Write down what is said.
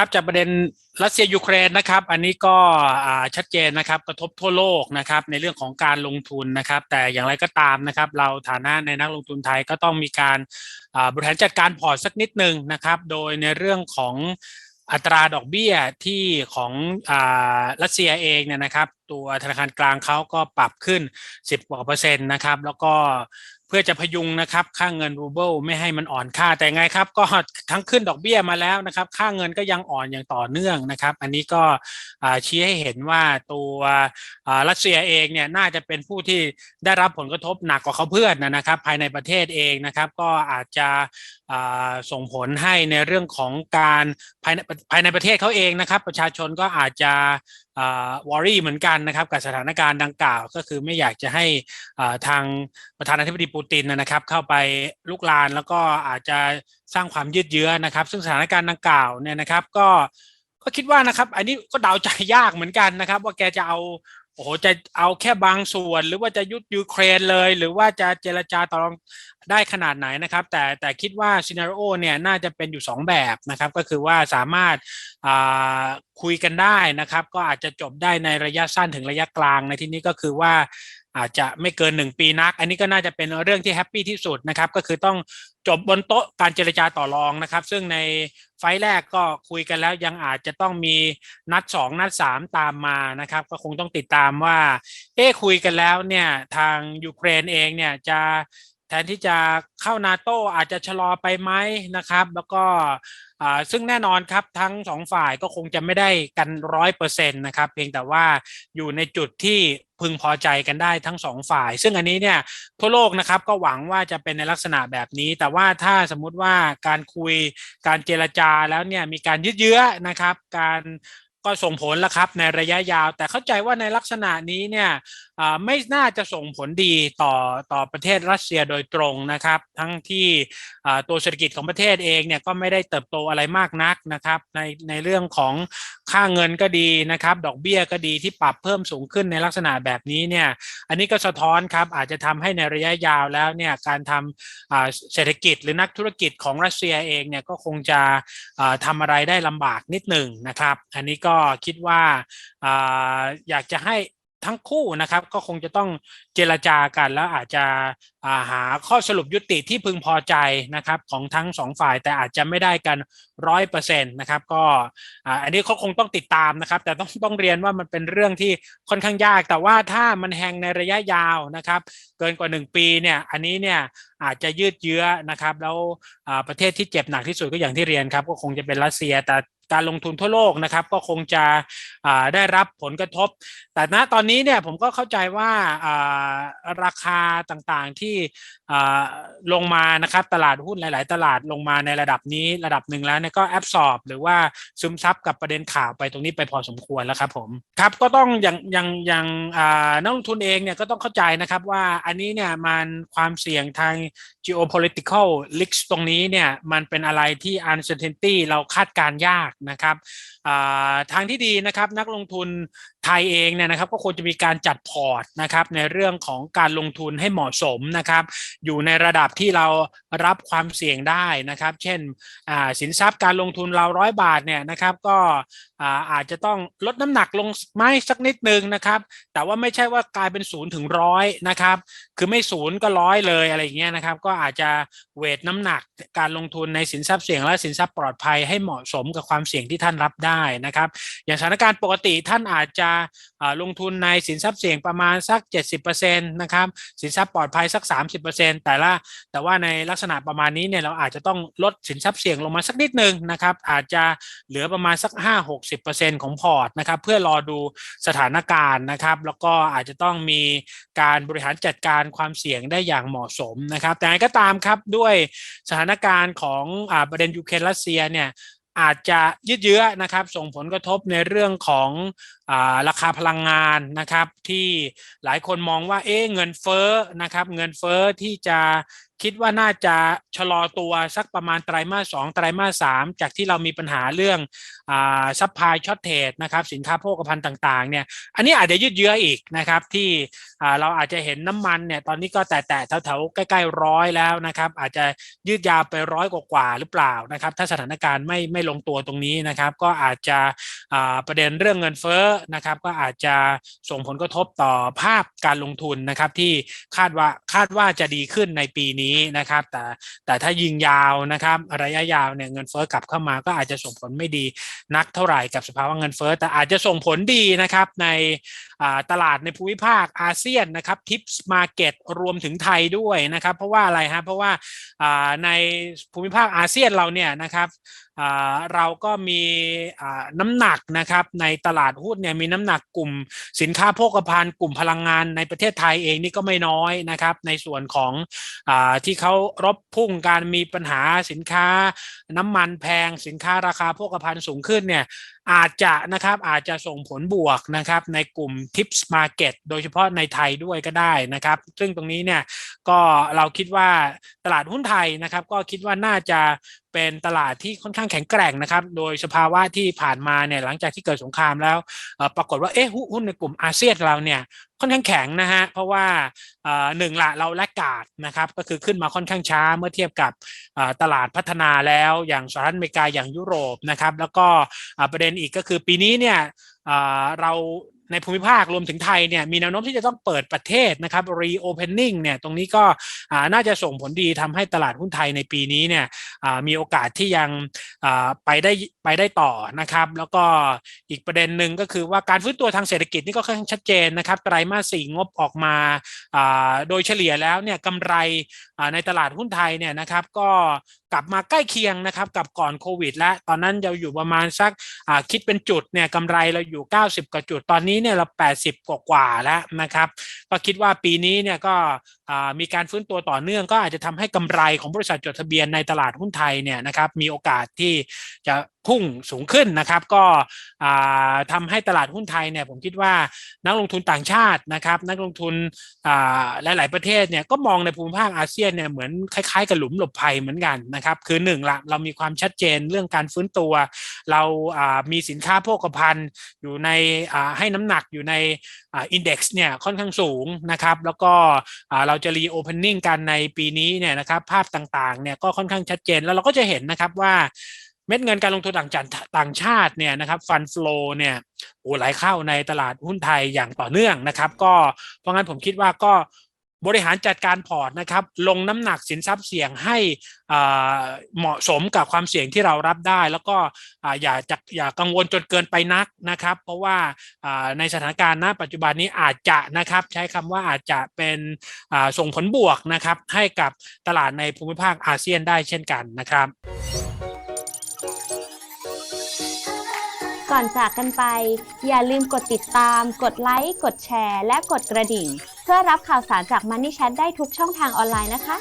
ครับจากประเด็นรัสเซียยูเครนนะครับ อันนี้ก็ชัดเจนนะครับกระทบทั่วโลกนะครับในเรื่องของการลงทุนนะครับ แต่อย่างไรก็ตามนะครับ เราฐานะในนักลงทุนไทยก็ต้องมีการบริหารจัดการพอร์ตสักนิดหนึ่งนะครับ โดยในเรื่องของ อัตราดอกเบี้ยที่ของอ่ารัสเซียเองเนี่ยนะครับ ตัวธนาคารกลางเขาก็ปรับขึ้น 10กว่าเปอร์เซ็นต์นะครับ แล้วก็เพื่อจะพยุงนะครับ ค่าเงินรูเบิลไม่ให้มันอ่อนค่าแต่ไงครับ ก็ทั้งขึ้นดอกเบี้ยมาแล้วนะครับ ค่าเงินก็ยังอ่อนอย่างต่อเนื่องนะครับ อันนี้ก็ชี้ให้เห็นว่าตัวอ่ารัสเซียเองเนี่ยน่าจะเป็นผู้ที่ได้รับผลกระทบหนักกว่าเขาเพื่อนนะครับ ภายในประเทศเองนะครับ ก็อาจจะ ส่งผลให้ในเรื่องของการภายในภายในประเทศเขาเองนะครับ ประชาชนก็อาจจะวอรี่เหมือนกันนะครับกับสถานการณ์ดังกล่าวก็คือไม่อยากจะให้ทางประธานาธิบดีปูตินนะครับ เข้าไปลุกลานแล้วก็อาจจะสร้างความยืดเยื้อนะครับ ซึ่งสถานการณ์ดังกล่าวเนี่ยนะครับก็ก็คิดว่านะครับ อันนี้ก็เดาใจยากเหมือนกันนะครับ ว่าแกจะเอา โอ้โหจะเอาแค่บางส่วน หรือว่าจะยุดยูเครนเลย หรือว่าจะเจรจาต่อรองได้ขนาดไหนนะครับ แต่แต่คิดว่าซีนารีโอเนี่ยน่าจะเป็นอยู่ 2 แบบนะครับ ก็คือว่าสามารถคุยกันได้นะครับ ก็อาจจะจบได้ในระยะสั้นถึงระยะกลางในที่นี้ก็คือว่า อาจจะไม่เกินหนึ่งปีนัก อันนี้ก็น่าจะเป็นเรื่องที่แฮปปี้ที่สุดนะครับ ก็คือต้องจบบนโต๊ะการเจรจาต่อรองนะครับ ซึ่งในไฟแรกก็คุยกันแล้วยังอาจจะต้องมีนัด 2 นัด 3 ตามมานะครับ ก็คงต้องติดตามว่า เอ๊คุยกันแล้วเนี่ยทางยูเครนเองเนี่ยจะ แทนที่จะเข้านาโตอาจจะชะลอไปไหมนะครับ แล้วก็ซึ่งแน่นอนครับทั้งสองฝ่ายก็คงจะไม่ได้กันร้อยเปอร์เซ็นต์นะครับเพียงแต่ว่าอยู่ในจุดที่พึงพอใจกันได้ทั้งสองฝ่าย ซึ่งอันนี้เนี่ยทั่วโลกนะครับก็หวังว่าจะเป็นในลักษณะแบบนี้ แต่ว่าถ้าสมมุติว่าการคุยการเจรจาแล้วเนี่ยมีการยืดเยื้อนะครับ การ ก็ส่งผลแล้วครับในระยะยาว แต่เข้าใจว่าในลักษณะนี้เนี่ยไม่น่าจะส่งผลดีต่อต่อประเทศรัสเซียโดยตรงนะครับ ทั้งที่ตัวเศรษฐกิจของประเทศเองเนี่ยก็ไม่ได้เติบโตอะไรมากนักนะครับในในเรื่องของค่าเงินก็ดีนะครับ ดอกเบี้ยก็ดีที่ปรับเพิ่มสูงขึ้นในลักษณะแบบนี้เนี่ยอันนี้ก็สะท้อนครับอาจจะทำให้ในระยะยาวแล้วเนี่ยการทำเศรษฐกิจหรือนักธุรกิจของรัสเซียเองเนี่ยก็คงจะทำอะไรได้ลำบากนิดหนึ่งนะครับ อันนี้ก็คิดว่าอยากจะให้ทั้งคู่นะครับก็คงจะต้องเจรจากันแล้วอาจจะหาข้อสรุปยุติที่พึงพอใจนะครับของทั้งสองฝ่ายแต่อาจจะไม่ได้กันร้อยเปอร์เซ็นต์นะครับก็อันนี้เขาคงต้องติดตามนะครับ แต่ต้องต้องเรียนว่ามันเป็นเรื่องที่ค่อนข้างยาก แต่ว่าถ้ามันแหงในระยะยาวนะครับ เกินกว่า 1 ปีเนี่ยอันนี้เนี่ยอาจจะยืดเยื้อนะครับ แล้วประเทศที่เจ็บหนักที่สุดก็อย่างที่เรียนครับ ก็คงจะเป็นรัสเซียแต่การลงทุนทั่วโลกนะครับก็คงจะได้รับผลกระทบ แต่ณตอนนี้เนี่ยผมก็เข้าใจว่าราคาต่างๆที่ลงมานะครับตลาดหุ้นหลาย ๆ ตลาดลงมาในระดับนี้ระดับหนึ่งแล้วเนี่ยก็แอบสอบหรือว่าซึมซับกับประเด็นข่าวไปตรงนี้ไปพอสมควรแล้วครับผมครับก็ต้องอย่างอย่างอย่างนักลงทุนเองเนี่ยก็ต้องเข้าใจนะครับว่าอันนี้เนี่ยมันความเสี่ยงทาง geopolitical risk ตรงนี้เนี่ยมันเป็นอะไรที่ uncertainty เราคาดการยากนะครับทางที่ดีนะครับนักลงทุนไทยเองเนี่ยนะครับก็ควรจะมีการจัดพอร์ตนะครับในเรื่องของการลงทุนให้เหมาะสมนะครับ อยู่ในระดับที่เรารับความเสี่ยงได้นะครับ เช่นสินทรัพย์การลงทุนเราร้อยบาทเนี่ยนะครับ ก็อาจจะต้องลดน้ำหนักลงไม่สักนิดนึงนะครับ แต่ว่าไม่ใช่ว่ากลายเป็นศูนย์ถึงร้อยนะครับ คือไม่ศูนย์ก็ร้อยเลยอะไรอย่างเงี้ยนะครับ ก็อาจจะเวทน้ำหนักการลงทุนในสินทรัพย์เสี่ยงและสินทรัพย์ปลอดภัยให้เหมาะสมกับความเสี่ยงที่ท่านรับได้นะครับ อย่างสถานการณ์ปกติท่านอาจจะลงทุนในสินทรัพย์เสี่ยงประมาณสัก 70%นะครับสินทรัพย์ปลอดภัยสัก 30%แต่ละแต่ว่าในลักษณะประมาณนี้เนี่ยเราอาจจะต้องลดสินทรัพย์เสี่ยงลงมาสักนิดนึงนะครับอาจจะเหลือประมาณสัก 5-60%ของพอร์ตนะครับเพื่อรอดูสถานการณ์นะครับแล้วก็อาจจะต้องมีการบริหารจัดการความเสี่ยงได้อย่างเหมาะสมนะครับ แต่ก็ตามครับด้วยสถานการณ์ของอประเด็นยูเครนรัสเซียเนี่ยอาจจะยืดเยื้อนะครับส่งผลกระทบในเรื่องของ ราคาพลังงานนะครับที่หลายคนมองว่าเอ๊เงินเฟ้อนะครับเงินเฟ้อที่จะคิดว่าน่าจะชะลอตัวสักประมาณไตรมาสสองไตรมาสสามจากที่เรามีปัญหาเรื่องซัพพลายช็อตเทจนะครับสินค้าโภคภัณฑ์ต่างๆเนี่ยอันนี้อาจจะยืดเยื้ออีกนะครับที่เราอาจจะเห็นน้ำมันเนี่ยตอนนี้ก็แต่แต่แถวๆใกล้ๆร้อยแล้วนะครับอาจจะยืดยาวไปร้อยกว่าหรือเปล่านะครับถ้าสถานการณ์ไม่ไม่ลงตัวตรงนี้นะครับก็อาจจะประเด็นเรื่องเงินเฟ้อนะครับ ก็อาจจะส่งผลกระทบต่อภาพการลงทุนนะครับที่คาดว่าคาดว่าจะดีขึ้นในปีนี้นะครับ แต่แต่ถ้ายิงยาวนะครับระยะยาวเนี่ยเงินเฟ้อกลับเข้ามาก็อาจจะส่งผลไม่ดีนักเท่าไหร่กับสภาวะเงินเฟ้อแต่อาจจะส่งผลดีนะครับในตลาดในภูมิภาคอาเซียนนะครับทิปส์มาเก็ตรวมถึงไทยด้วยนะครับ เพราะว่าอะไรฮะเพราะว่าในภูมิภาคอาเซียนเราเนี่ยนะครับเราก็มีน้ำหนักนะครับในตลาดหุ้นเนี่ยมีน้ำหนักกลุ่มสินค้าโภคภัณฑ์กลุ่มพลังงานในประเทศไทยเองนี่ก็ไม่น้อยนะครับ ในส่วนของอที่เขารบพุ่งการมีปัญหาสินค้าน้ำมันแพงสินค้าราคาโภคภัณฑ์สูงขึ้นเนี่ย อาจจะนะครับอาจจะส่งผลบวกนะครับในกลุ่ม Tips Market โดยเฉพาะในไทยด้วยก็ได้นะครับ ซึ่งตรงนี้เนี่ยก็เราคิดว่าตลาดหุ้นไทยนะครับ ก็คิดว่าน่าจะเป็นตลาดที่ค่อนข้างแข็งแกร่งนะครับ โดยสภาวะที่ผ่านมาเนี่ยหลังจากที่เกิดสงครามแล้วปรากฏว่าเอ๊ะหุ้นในกลุ่มอาเซียนเราเนี่ย ค่อนข้างแข็งนะฮะเพราะว่าหนึ่งละเราแลกกาดนะครับก็คือขึ้นมาค่อนข้างช้าเมื่อเทียบกับตลาดพัฒนาแล้วอย่างสหรัฐอเมริกาอย่างยุโรปนะครับแล้วก็ประเด็นอีกก็คือปีนี้เนี่ยเรา ในภูมิภาครวมถึงไทยเนี่ยมีแนวโน้มที่จะต้องเปิดประเทศนะครับ reopening เนี่ยตรงนี้ก็น่าจะส่งผลดีทำให้ตลาดหุ้นไทยในปีนี้เนี่ยมีโอกาสที่ยังไปได้ไปได้ต่อนะครับ แล้วก็อีกประเด็นหนึ่งก็คือว่าการฟื้นตัวทางเศรษฐกิจนี่ก็ค่อนข้างชัดเจนนะครับไตรมาสสี่งบออกมาโดยเฉลี่ยแล้วเนี่ยกำไรในตลาดหุ้นไทยเนี่ยนะครับก็กลับมาใกล้เคียงนะครับกับก่อนโควิด และตอนนั้นเราอยู่ประมาณสักคิดเป็นจุดเนี่ยกำไรเราอยู่ 90กว่าจุดตอนนี้เนี่ยเรา 80 กว่ากว่าแล้วนะครับ ก็คิดว่าปีนี้เนี่ยก็ มีการฟื้นตัวต่อเนื่องก็อาจจะทำให้กำไรของบริษัทจดทะเบียนในตลาดหุ้นไทยเนี่ยนะครับมีโอกาสที่จะพุ่งสูงขึ้นนะครับ ก็อ่าทำให้ตลาดหุ้นไทยเนี่ยผมคิดว่านักลงทุนต่างชาตินะครับ นักลงทุนอ่าหลาย ๆ ประเทศเนี่ยก็มองในภูมิภาคอาเซียนเนี่ยเหมือนคล้าย ๆ กับหลุมหลบภัยเหมือนกันนะครับ คือหนึ่งละเรามีความชัดเจนเรื่องการฟื้นตัว เรามีสินค้าโภคภัณฑ์อยู่ในให้น้ำหนักอยู่ในอินด็กซ์เนี่ยค่อนข้างสูงนะครับ แล้วก็เราจะรีโอเพนนิ่งกันในปีนี้เนี่ยนะครับภาพต่างๆเนี่ยก็ค่อนข้างชัดเจนแล้วเราก็จะเห็นนะครับว่าเม็ดเงินการลงทุนต่างชาติต่างชาติเนี่ยนะครับฟันฟลูเนี่ยโอ้ไหลเข้าในตลาดหุ้นไทยอย่างต่อเนื่องนะครับ ก็เพราะงั้นผมคิดว่าก็ บริหารจัดการพอร์ตนะครับ ลงน้ำหนักสินทรัพย์เสี่ยงให้เหมาะสมกับความเสี่ยงที่เรารับได้ แล้วก็อย่าจะอย่ากังวลจนเกินไปนักนะครับ เพราะว่าในสถานการณ์ณปัจจุบันนี้อาจจะนะครับ ใช้คำว่าอาจจะเป็นส่งผลบวกนะครับ ให้กับตลาดในภูมิภาคอาเซียนได้เช่นกันนะครับก่อนจากกันไป อย่าลืมกดติดตาม กดไลค์ กดแชร์ และกดกระดิ่ง เพื่อรับข่าวสารจาก Money Chat ได้ทุกช่องทางออนไลน์นะคะ